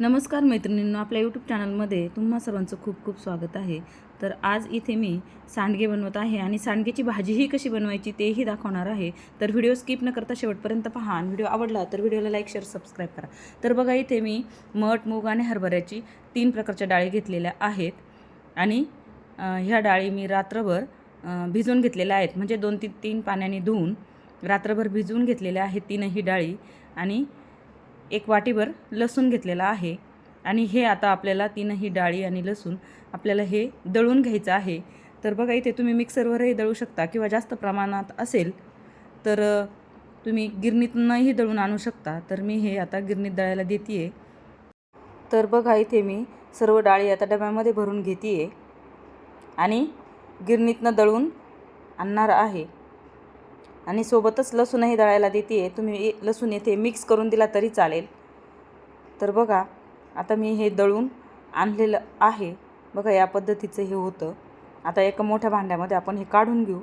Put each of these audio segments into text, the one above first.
नमस्कार मैत्रिणींनो आपल्या यूट्यूब चॅनलमध्ये तुम्हा सर्वांचं खूप खूप स्वागत आहे. तर आज इथे मी सांडगे बनवत आहे आणि सांडगेची भाजीही कशी बनवायची तेही दाखवणार आहे. तर व्हिडिओ स्किप न करता शेवटपर्यंत पहा आणि व्हिडिओ आवडला तर व्हिडिओला लाईक शेअर सबस्क्राईब करा. तर बघा इथे मी मठ मूग आणि हरभऱ्याची तीन प्रकारच्या डाळी घेतलेल्या आहेत. आणि ह्या डाळी मी रात्रभर भिजवून घेतलेल्या आहेत. म्हणजे दोन तीन तीन पाण्याने धुवून रात्रभर भिजवून घेतलेल्या आहेत तीनही डाळी. आणि एक वाटीभर लसूण घेतलेला आहे. आणि हे आता आपल्याला तीनही डाळी आणि लसूण आपल्याला हे दळून घ्यायचं आहे. तर बघा इथे तुम्ही मिक्सरवरही दळू शकता किंवा जास्त प्रमाणात असेल तर तुम्ही गिरणीतूनही दळून आणू शकता. तर मी हे आता गिरणीत दळायला देते आहे तर बघा इथे मी सर्व डाळी आता डब्यामध्ये भरून घेते आहे आणि गिरणीतनं दळून आणणार आहे. आणि सोबतच लसूणही दळायला देते. आहे तुम्ही लसूण येथे मिक्स करून दिला तरी चालेल. तर बघा आता मी हे दळून आणलेलं आहे. बघा या पद्धतीचं हे होतं. आता एका मोठ्या भांड्यामध्ये आपण हे काढून घेऊ.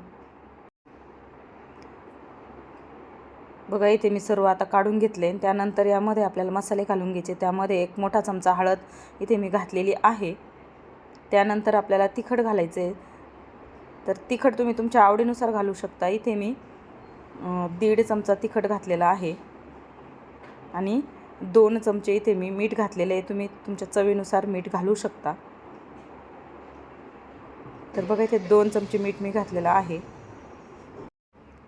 बघा इथे मी सर्व आता काढून घेतले. त्यानंतर यामध्ये आपल्याला मसाले घालून घ्यायचे. त्यामध्ये एक मोठा चमचा हळद इथे मी घातलेली आहे. त्यानंतर आपल्याला तिखट घालायचं आहे तर तिखट तुम्ही तुमच्या आवडीनुसार घालू शकता. इथे मी दीड चमचा तिखट घातलेला आहे. आणि दोन चमचे इथे मी मीठ घातलेले आहे. तुम्ही तुमच्या चवीनुसार मीठ घालू शकता. तर बघा इथे दोन चमचे मीठ मी घातलेलं आहे.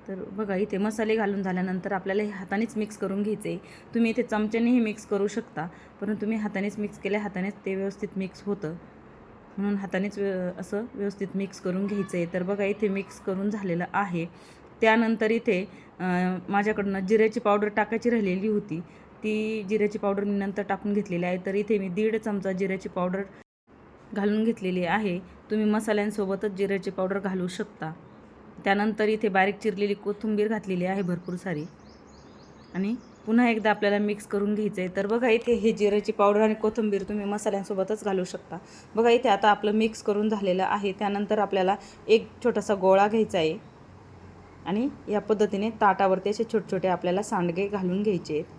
तर बघा इथे मसाले घालून झाल्यानंतर आपल्याला हे हातानेच मिक्स करून घ्यायचे तुम्ही इथे चमच्यानेही मिक्स करू शकता परंतु तुम्ही हातानेच मिक्स केल्या हातानेच ते व्यवस्थित मिक्स होतं. म्हणून हातानेच व्य असं व्यवस्थित मिक्स करून घ्यायचं आहे तर बघा इथे मिक्स करून झालेलं आहे. त्यानंतर इथे माझ्याकडनं जिऱ्याची पावडर टाकायची राहिलेली होती. ती जिऱ्याची पावडर मी नंतर टाकून घेतलेली आहे. तर इथे मी दीड चमचा जिऱ्याची पावडर घालून घेतलेली आहे. तुम्ही मसाल्यांसोबतच जिऱ्याची पावडर घालू शकता. त्यानंतर इथे बारीक चिरलेली कोथिंबीर घातलेली आहे भरपूर सारी. आणि पुन्हा एकदा आपल्याला मिक्स करून घ्यायचं आहे तर बघा इथे हे जिऱ्याची पावडर आणि कोथिंबीर तुम्ही मसाल्यांसोबतच घालू शकता. बघा इथे आता आपलं मिक्स करून झालेलं आहे. त्यानंतर आपल्याला एक छोटासा गोळा घ्यायचा आहे आणि या पद्धतीने ताटावरती असे छोटे छोटे आपल्याला सांडगे घालून घ्यायचे आहेत.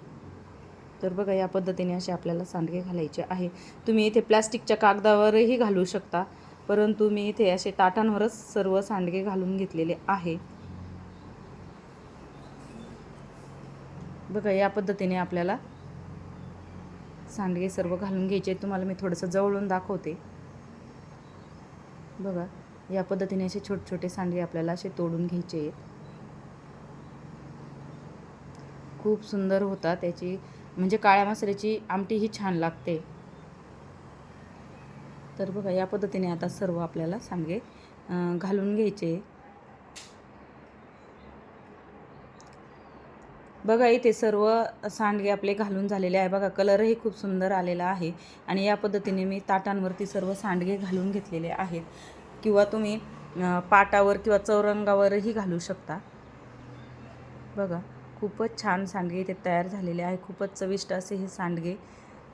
तर बघा या पद्धतीने असे आपल्याला सांडगे घालायचे आहे. तुम्ही इथे प्लॅस्टिकच्या कागदावरही घालू शकता परंतु मी इथे असे ताटांवरच सर्व सांडगे घालून घेतलेले आहे. बघा या पद्धतीने आपल्याला सांडगे सर्व घालून घ्यायचे आहेत. तुम्हाला मी थोडंसं जवळून दाखवते. बघा या पद्धतीने असे छोटे छोटे सांडगे आपल्याला असे तोडून घ्यायचे आहेत. खूप सुंदर होता त्याची म्हणजे काळ्या मसाल्याची आमटी ही छान लागते. तर बघा या पद्धतीने आता सर्व आपल्याला सांगे घालून घ्यायचे. बघा इथे सर्व सांडगे आपले घालून झालेले आहे. बघा कलरही खूप सुंदर आलेला आहे आणि या पद्धतीने मी ताटांवरती सर्व सांडगे घालून घेतलेले आहेत. किंवा तुम्ही पाटावर किंवा चौरंगावरही घालू शकता. बघा. खूपच छान सांडगे इथे तयार झालेले आहे. खूपच चविष्ट असे हे सांडगे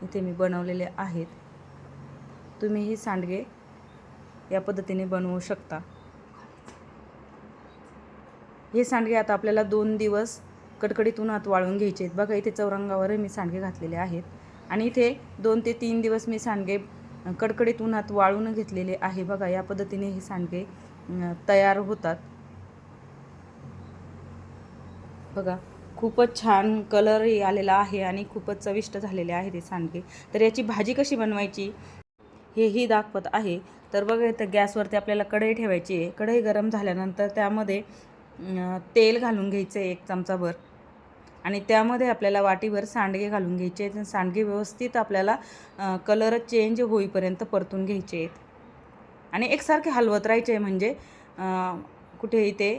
इथे मी बनवलेले आहेत. तुम्ही हे सांडगे या पद्धतीने बनवू शकता. हे सांडगे आता आपल्याला दोन दिवस कडकडीत उन्हात वाळून घ्यायचे आहेत. बघा इथे चौरंगावरही मी सांडगे घातलेले आहेत. आणि इथे दोन ते तीन दिवस मी सांडगे कडकडीतून कडकडीत उन्हात वाळून घेतलेले आहे. बघा या पद्धतीने हे सांडगे तयार होतात. बघा खूपच छान कलरही आलेला आहे आणि खूपच चविष्ट झालेले आहे ते सांडगे. तर याची भाजी कशी बनवायची हेही दाखवत आहे. तर बघा इथं गॅसवरती आपल्याला कढई ठेवायची आहे. कढई गरम झाल्यानंतर त्यामध्ये तेल घालून घ्यायचं आहे एक चमचाभर. आणि त्यामध्ये आपल्याला वाटीभर सांडगे घालून घ्यायचे आहेत. आणि सांडगे व्यवस्थित आपल्याला कलर चेंज होईपर्यंत परतून घ्यायचे आहेत. आणि एकसारखे हलवत राहायचे आहे म्हणजे कुठेही ते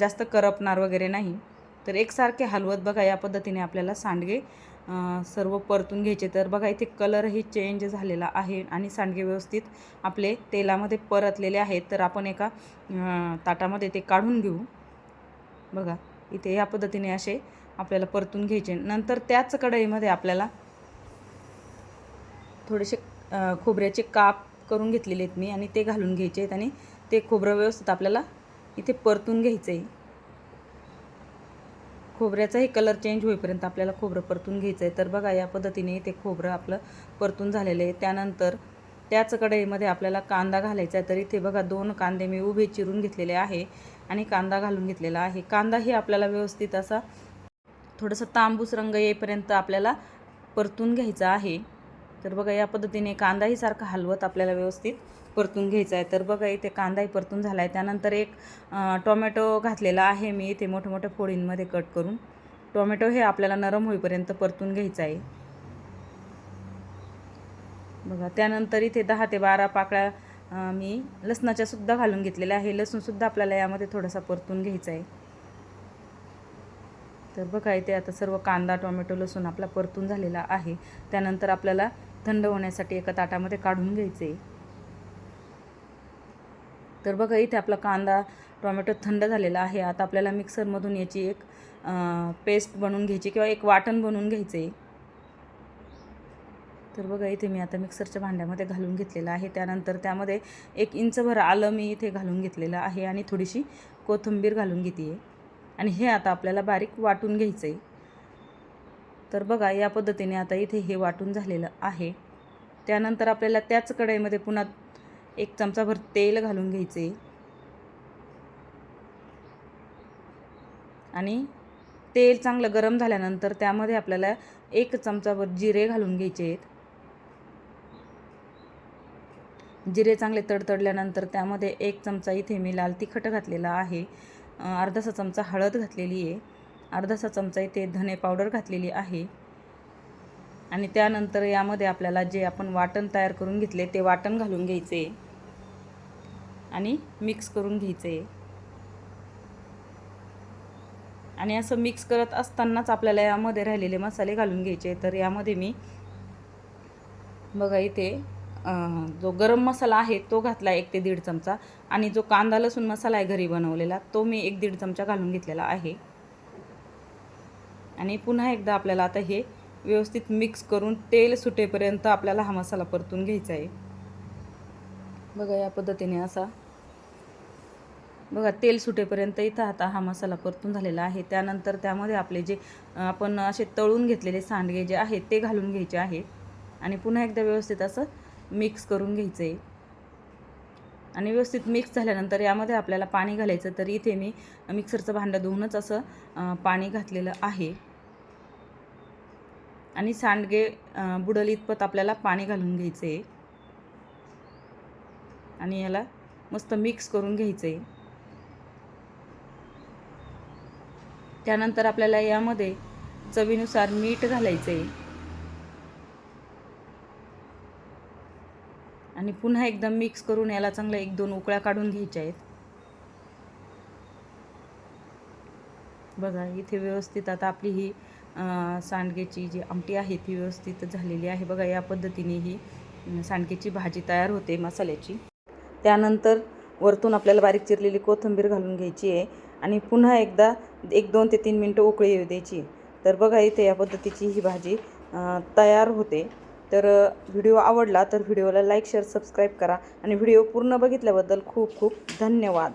जास्त करपणार वगैरे नाही. तर एकसारखे हलवत बघा या पद्धतीने आपल्याला सांडगे सर्व परतून घ्यायचे. तर बघा इथे कलरही चेंज झालेला आहे आणि सांडगे व्यवस्थित आपले तेलामध्ये परतलेले आहेत. तर आपण एका ताटामध्ये ते काढून घेऊ. बघा इथे या पद्धतीने असे आपल्याला परतून घ्यायचे. नंतर त्याच कढईमध्ये आपल्याला थोडेसे खोबऱ्याचे काप करून घेतलेले आहेत मी आणि ते घालून घ्यायचे आहेत आणि ते खोबरं व्यवस्थित आपल्याला इथे परतून घ्यायचं आहे खोबऱ्याचाही कलर चेंज होईपर्यंत आपल्याला खोबरं परतून घ्यायचं आहे तर बघा या पद्धतीने ते खोबरं आपलं परतून झालेलं आहे. त्यानंतर त्याच कढईमध्ये आपल्याला कांदा घालायचा आहे तर इथे बघा दोन कांदे मी उभे चिरून घेतलेले आहे आणि कांदा घालून घेतलेला आहे. कांदाही आपल्याला व्यवस्थित असा थोडंसं तांबूस रंग येईपर्यंत आपल्याला परतून घ्यायचा आहे. तर बघा या पद्धतीने कांदाही सारखा हलवत आपल्याला व्यवस्थित परतून घ्यायचा आहे. तर बघा इथे कांदाही परतून झाला आहे. त्यानंतर एक टोमॅटो घातलेला आहे मी इथे मोठ्या मोठ्या फोडींमध्ये कट करून. टोमॅटो हे आपल्याला नरम होईपर्यंत परतून घ्यायचं आहे. बघा त्यानंतर इथे दहा ते बारा पाकळ्या मी लसणाच्या सुद्धा घालून घेतलेल्या आहे. लसूणसुद्धा आपल्याला यामध्ये थोडासा परतून घ्यायचा आहे. तर बघा इथे आता सर्व कांदा टोमॅटो लसूण आपला परतून झालेला आहे. त्यानंतर आपल्याला थंड होण्यासाठी एका ताटामध्ये काढून घ्यायचे तर बघा इथे आपला कांदा टोमॅटो थंड झालेला आहे. आता आपल्याला मिक्सरमधून याची एक पेस्ट बनवून घ्यायची किंवा एक वाटण बनवून घ्यायचं आहे तर बघा इथे मी आता मिक्सरच्या भांड्यामध्ये घालून घेतलेलं आहे. त्यानंतर त्यामध्ये एक इंचभर आलं मी इथे घालून घेतलेलं आहे आणि थोडीशी कोथिंबीर घालून घेते आहे आणि हे आता आपल्याला बारीक वाटून घ्यायचं आहे तर बघा या पद्धतीने आता इथे हे वाटून झालेलं आहे. त्यानंतर आपल्याला त्याच कढईमध्ये पुन्हा एक चमचाभर तेल घालून घ्यायचे. आणि तेल चांगलं गरम झाल्यानंतर त्यामध्ये आपल्याला एक चमचाभर जिरे घालून घ्यायचे आहेत. जिरे चांगले तडतडल्यानंतर त्यामध्ये एक चमचा इथे मी लाल तिखट घातलेला आहे. अर्धासा चमचा हळद घातलेली आहे. अर्धासा चमचा इथे धने पावडर घातलेली आहे. आणि त्यानंतर यामध्ये आपल्याला जे आपण वाटण तयार करून घेतले ते वाटण घालून घ्यायचे. आणि मिक्स करून घ्यायचं आहे आणि असं मिक्स करत असतानाच आपल्याला यामध्ये राहिलेले मसाले घालून घ्यायचे. तर यामध्ये मी बघा इथे जो गरम मसाला आहे तो घातला एक ते दीड चमचा. आणि जो कांदा लसूण मसाला आहे घरी बनवलेला तो मी एक दीड चमचा घालून घेतलेला आहे. आणि पुन्हा एकदा आपल्याला आता हे व्यवस्थित मिक्स करून तेल सुटेपर्यंत आपल्याला हा मसाला परतून घ्यायचा आहे. बघा या पद्धतीने असा. बघा तेल सुटेपर्यंत इथं आता हा मसाला परतून झालेला आहे. त्यानंतर त्यामध्ये आपले जे आपण असे तळून घेतलेले सांडगे जे आहेत ते घालून घ्यायचे आहे. आणि पुन्हा एकदा व्यवस्थित असं मिक्स करून घ्यायचं आहे आणि व्यवस्थित मिक्स झाल्यानंतर यामध्ये आपल्याला पाणी घालायचं. तर इथे मी मिक्सरचं भांडं धुवूनच असं पाणी घातलेलं आहे. आणि सांडगे बुडल इतपत आपल्याला पाणी घालून घ्यायचं आहे आणि याला मस्त मिक्स करून घ्यायचं आहे त्यानंतर आपल्याला यामध्ये चवीनुसार मीठ घालायचं आहे आणि पुन्हा एकदम मिक्स करून याला चांगलं एक दोन उकळ्या काढून घ्यायच्या आहेत. बघा इथे व्यवस्थित आता आपली ही सांडगेची जी आमटी आहे ती व्यवस्थित झालेली आहे. बघा या पद्धतीने ही सांडगेची भाजी तयार होते मसाल्याची. त्यानंतर वरतून आपल्याला बारीक चिरलेली कोथिंबीर घालून घ्यायची आहे आणि पुन्हा एकदा एक दोन ते तीन मिनटं उकळी येऊ द्यायची तर बघा इथे या पद्धतीची ही भाजी तयार होते. तर व्हिडिओ आवडला तर व्हिडिओला लाईक शेअर सबस्क्राईब करा आणि व्हिडिओ पूर्ण बघितल्याबद्दल खूप खूप धन्यवाद.